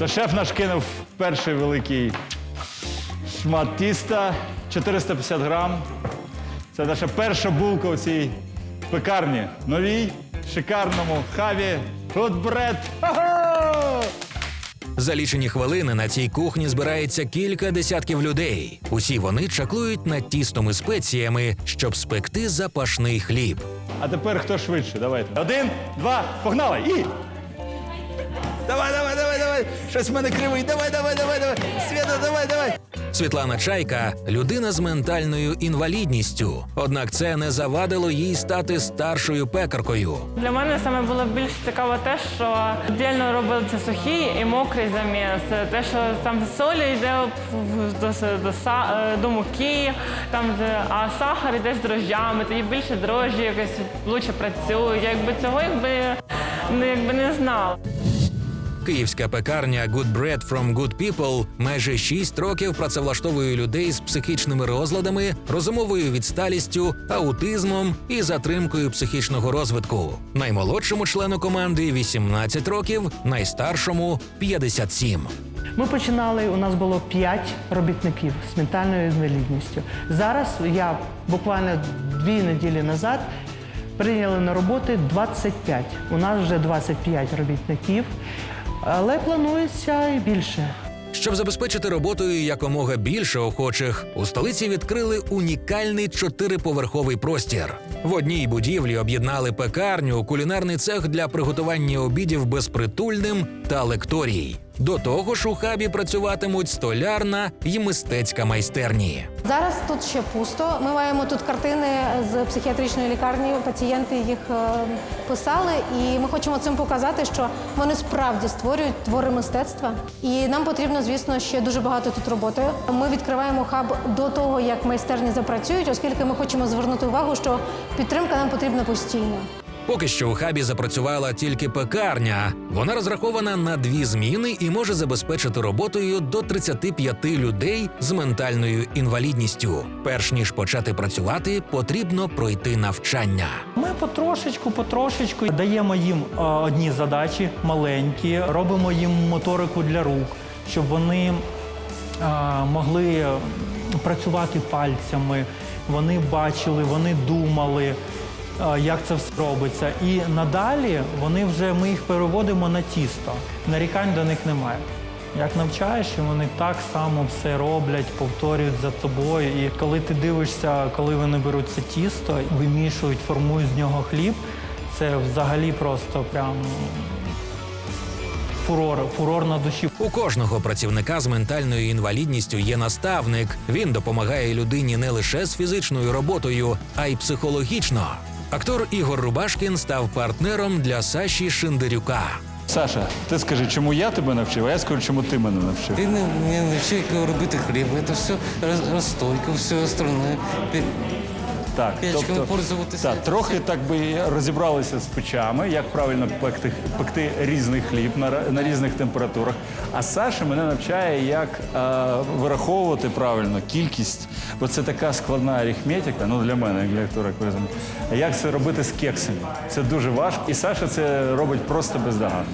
То шеф наш кинув перший великий шмат тіста 450 грам. Це наша перша булка у цій пекарні. Новій, шикарному хаві. Good bread. Ха-ха! За лічені хвилини на цій кухні збирається кілька десятків людей. Усі вони чаклують над тістом і спеціями, щоб спекти запашний хліб. А тепер хто швидше? Давайте. Один, два, погнали! І! Давай, давай, Щось в мене кривий. Давай, давай, давай, давай! Свята, давай, давай! Світлана Чайка людина з ментальною інвалідністю. Однак це не завадило їй стати старшою пекаркою. Для мене саме було більш цікаво те, що віддільно робиться сухий і мокрий заміс. Те, що там солі йде до, до, е, до муки, там, а сахар йде з дрожжами, тоді більше дрожжі якось лучше працює. Я якби цього якби, ну, якби не знала. Київська пекарня Good Bread from Good People майже 6 років працевлаштовує людей з психічними розладами, розумовою відсталістю, аутизмом і затримкою психічного розвитку. Наймолодшому члену команди 18 років, найстаршому 57. Ми починали, у нас було 5 робітників з ментальною інвалідністю. Зараз я буквально дві неділі назад прийняли на роботи 25. У нас вже 25 робітників, але планується і більше. Щоб забезпечити роботою якомога більше охочих, у столиці відкрили унікальний чотириповерховий простір. В одній будівлі об'єднали пекарню, кулінарний цех для приготування обідів безпритульним та лекторій. До того ж, у хабі працюватимуть столярна і мистецька майстерні. Зараз тут ще пусто. Ми маємо тут картини з психіатричної лікарні. Пацієнти їх е, писали, і ми хочемо цим показати, що вони справді створюють твори мистецтва. І нам потрібно, звісно, ще дуже багато тут роботи. Ми відкриваємо хаб до того, як майстерні запрацюють, оскільки ми хочемо звернути увагу, що підтримка нам потрібна постійно. Поки що у хабі запрацювала тільки пекарня. Вона розрахована на дві зміни і може забезпечити роботою до 35 людей з ментальною інвалідністю. Перш ніж почати працювати, потрібно пройти навчання. Ми потрошечку, потрошечку даємо їм е, одні задачі маленькі, робимо їм моторику для рук, щоб вони е, могли працювати пальцями, вони бачили, вони думали, як це все робиться. І надалі вони вже ми їх переводимо на тісто. Нарікань до них немає. Як навчаєш, вони так само все роблять, повторюють за тобою. І коли ти дивишся, коли вони беруть це тісто, вимішують, формують з нього хліб, це взагалі просто прям фурор, фурор на душі. У кожного працівника з ментальною інвалідністю є наставник. Він допомагає людині не лише з фізичною роботою, а й психологічно. Актор Ігор Рубашкін став партнером для Саші Шиндерюка. Саша, ти скажи, чому я тебе навчив, а я скажу, чому ти мене навчив. Ти не, не навчив, як робити хліб. Це все роз- розстойка, все остальне. Пі- Так, Печками пользуватися. так, трохи так би розібралися з печами, як правильно пекти, пекти різний хліб на, на різних температурах. А Саша мене навчає, як е, вираховувати правильно кількість, бо це така складна арифметика, ну для мене, як для актора, як це робити з кексами? Це дуже важко, і Саша це робить просто бездоганно.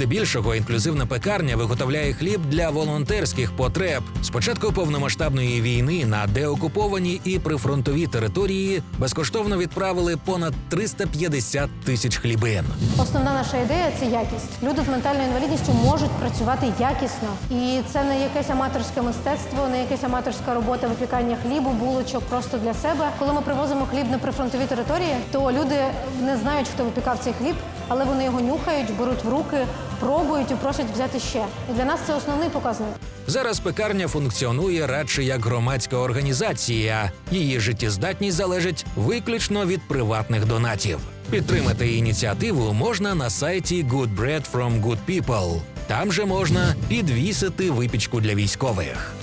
Здебільшого інклюзивна пекарня виготовляє хліб для волонтерських потреб. З початку повномасштабної війни на деокуповані і прифронтові території безкоштовно відправили понад 350 тисяч хлібин. Основна наша ідея це якість. Люди з ментальною інвалідністю можуть працювати якісно. І це не якесь аматорське мистецтво, не якась аматорська робота випікання хлібу, булочок просто для себе. Коли ми привозимо хліб на прифронтові території, то люди не знають, хто випікав цей хліб, але вони його нюхають, беруть в руки, пробують і просять взяти ще. І для нас це основний показник. Зараз пекарня функціонує радше як громадська організація. Її життєздатність залежить виключно від приватних донатів. Підтримати ініціативу можна на сайті Good Bread from Good People. Там же можна підвісити випічку для військових.